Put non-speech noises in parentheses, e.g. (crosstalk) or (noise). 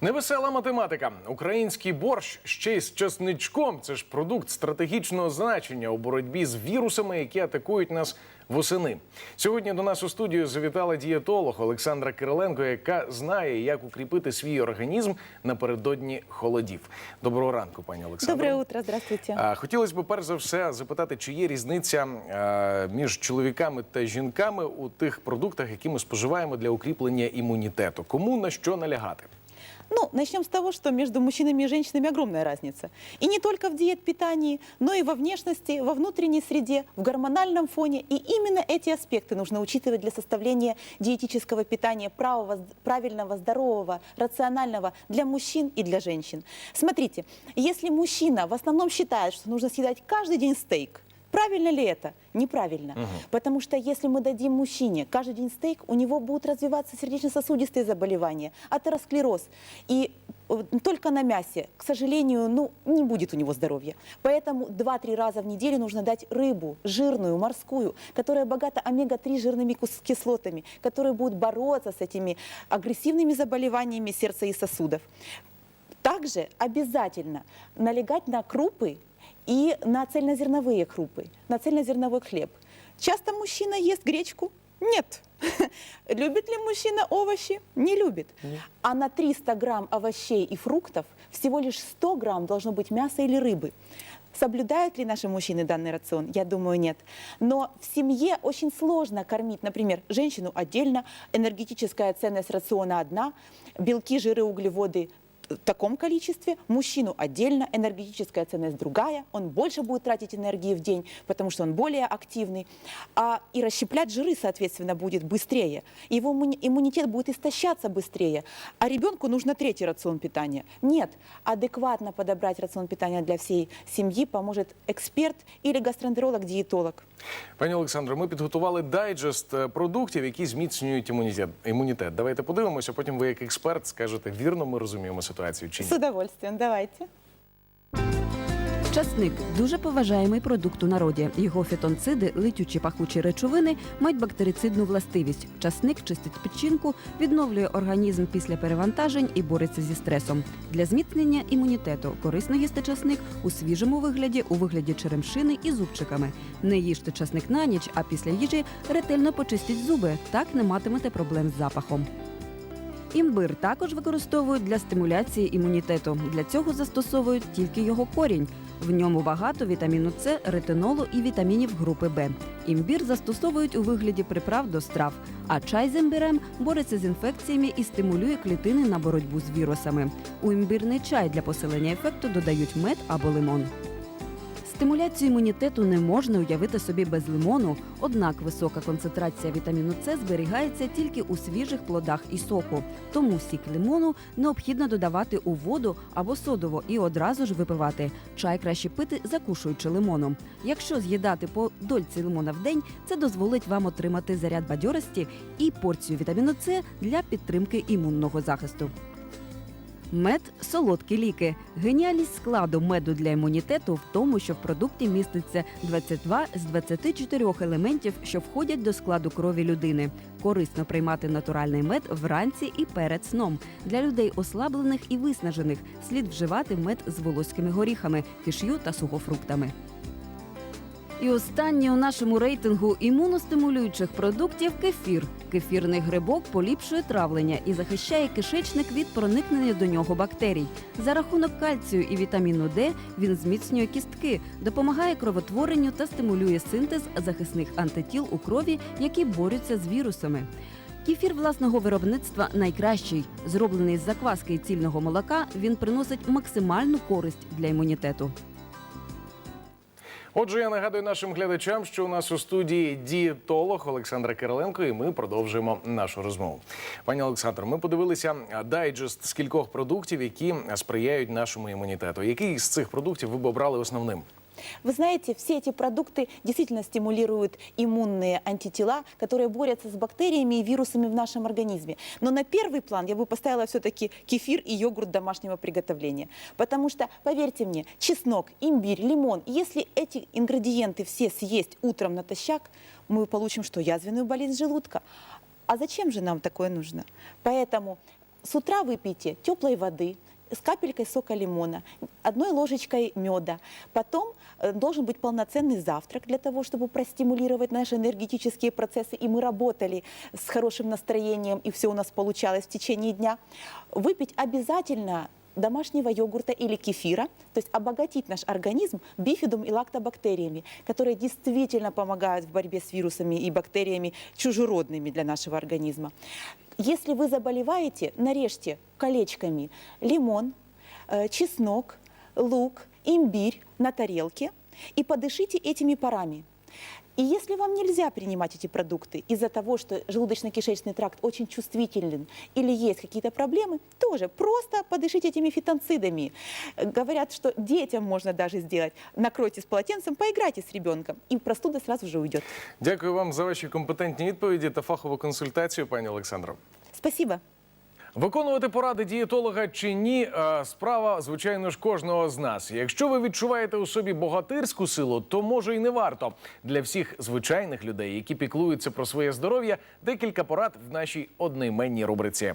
Невесела математика. Український борщ ще й з чесничком. Це ж продукт стратегічного значення у боротьбі з вірусами, які атакують нас восени. Сьогодні до нас у студію завітала дієтолог Олександра Кириленко, яка знає, як укріпити свій організм напередодні холодів. Доброго ранку, пані Олександро. Доброе утро, здравствуйте. Хотілося б перш за все запитати, чи є різниця між чоловіками та жінками у тих продуктах, які ми споживаємо для укріплення імунітету. Кому на що налягати? Ну, начнем с того, что между мужчинами и женщинами огромная разница. И не только в диет-питании, но и во внешности, во внутренней среде, в гормональном фоне. И именно эти аспекты нужно учитывать для составления диетического питания правого, правильного, здорового, рационального для мужчин и для женщин. Смотрите, если мужчина в основном считает, что нужно съедать каждый день стейк, Правильно ли это? Неправильно. Потому что если мы дадим мужчине каждый день стейк, у него будут развиваться сердечно-сосудистые заболевания, атеросклероз. И э, только на мясе, к сожалению, ну, не будет у него здоровья. Поэтому 2-3 раза в неделю нужно дать рыбу, жирную, морскую, которая богата омега-3 жирными кислотами, которые будут бороться с этими агрессивными заболеваниями сердца и сосудов. Также обязательно налегать на крупы и на цельнозерновые крупы, на цельнозерновой хлеб. Часто мужчина ест гречку? Нет. (laughs) Любит ли мужчина овощи? Не любит. А на 300 грамм овощей и фруктов всего лишь 100 грамм должно быть мяса или рыбы. Соблюдают ли наши мужчины данный рацион? Я думаю, нет. Но в семье очень сложно кормить, например, женщину отдельно, энергетическая ценность рациона одна, белки, жиры, углеводы таком количестве, мужчину отдельно, энергетическая ценность другая, он больше будет тратить энергии в день, потому что он более активный, а и расщеплять жиры, соответственно, будет быстрее, его иммуни- иммунитет будет истощаться быстрее, а ребенку нужно третий рацион питания. Нет, адекватно подобрать рацион питания для всей семьи поможет эксперт или гастроэнтеролог-диетолог. Пані Олександро, ми підготували дайджест е, продуктів, які зміцнюють імунітет. імунітет. Давайте подивимося. Потім ви, як експерт, скажете, вірно ми розуміємо ситуацію чи ні. З удовольствием, давайте. Часник дуже поважаємий продукт у народі. Його фітонциди, летючі пахучі речовини, мають бактерицидну властивість. Часник чистить печінку, відновлює організм після перевантажень і бореться зі стресом. Для зміцнення імунітету корисно їсти часник у свіжому вигляді, у вигляді черемшини і зубчиками. Не їжте часник на ніч, а після їжі ретельно почистіть зуби. Так не матимете проблем з запахом. Імбир також використовують для стимуляції імунітету. Для цього застосовують тільки його корінь. В ньому багато вітаміну С, ретинолу і вітамінів групи Б. Імбір застосовують у вигляді приправ до страв, а чай з імбірем бореться з інфекціями і стимулює клітини на боротьбу з вірусами. У імбірний чай для посилення ефекту додають мед або лимон. Стимуляцію імунітету не можна уявити собі без лимону, однак висока концентрація вітаміну С зберігається тільки у свіжих плодах і соку. Тому сік лимону необхідно додавати у воду або содово і одразу ж випивати. Чай краще пити, закушуючи лимоном. Якщо з'їдати по дольці лимона в день, це дозволить вам отримати заряд бадьорості і порцію вітаміну С для підтримки імунного захисту. Мед солодкі ліки. Геніальність складу меду для імунітету в тому, що в продукті міститься 22 з 24 елементів, що входять до складу крові людини. Корисно приймати натуральний мед вранці і перед сном. Для людей ослаблених і виснажених слід вживати мед з волоськими горіхами, киш'ю та сухофруктами. І останнє у нашому рейтингу імуностимулюючих продуктів кефір. Кефірний грибок поліпшує травлення і захищає кишечник від проникнення до нього бактерій. За рахунок кальцію і вітаміну Д він зміцнює кістки, допомагає кровотворенню та стимулює синтез захисних антитіл у крові, які борються з вірусами. Кефір власного виробництва найкращий. Зроблений з закваски цільного молока, він приносить максимальну користь для імунітету. Отже, я нагадую нашим глядачам, що у нас у студії дієтолог Олександра Кириленко, і ми продовжуємо нашу розмову. Пані Олександр, ми подивилися дайджест з кількох продуктів, які сприяють нашому імунітету. Який з цих продуктів ви б обрали основним? Вы знаете, все эти продукты действительно стимулируют иммунные антитела, которые борются с бактериями и вирусами в нашем организме. Но на первый план я бы поставила все-таки кефир и йогурт домашнего приготовления. Потому что, поверьте мне, чеснок, имбирь, лимон, если эти ингредиенты все съесть утром натощак, мы получим что? Язвенную болезнь желудка. А зачем же нам такое нужно? Поэтому С утра выпейте теплой воды с капелькой сока лимона, одной ложечкой меда. Потом э, должен быть полноценный завтрак для того, чтобы простимулировать наши энергетические процессы, и мы работали с хорошим настроением, и все у нас получалось в течение дня. Выпить обязательно домашнего йогурта или кефира, то есть обогатить наш организм бифидум и лактобактериями, которые действительно помогают в борьбе с вирусами и бактериями чужеродными для нашего организма. Если вы заболеваете, нарежьте колечками лимон, э, чеснок, лук, имбирь на тарелке и подышите этими парами. И если вам нельзя принимать эти продукты из-за того, что желудочно-кишечный тракт очень чувствителен или есть какие-то проблемы, тоже просто подышите этими фитонцидами. Э, Говорят, что детям можно даже сделать. Накройте с полотенцем, поиграйте с ребенком, и простуда сразу же уйдет. Дякую вам за ваші компетентні відповіді та фахову консультацію, пані Олександро. Спасибо. Виконувати поради дієтолога чи ні, е, справа, звичайно ж, кожного з нас. Якщо ви відчуваєте у собі богатирську силу, то може і не варто. Для всіх звичайних людей, які піклуються про своє здоров'я, декілька порад в нашій одноіменній рубриці.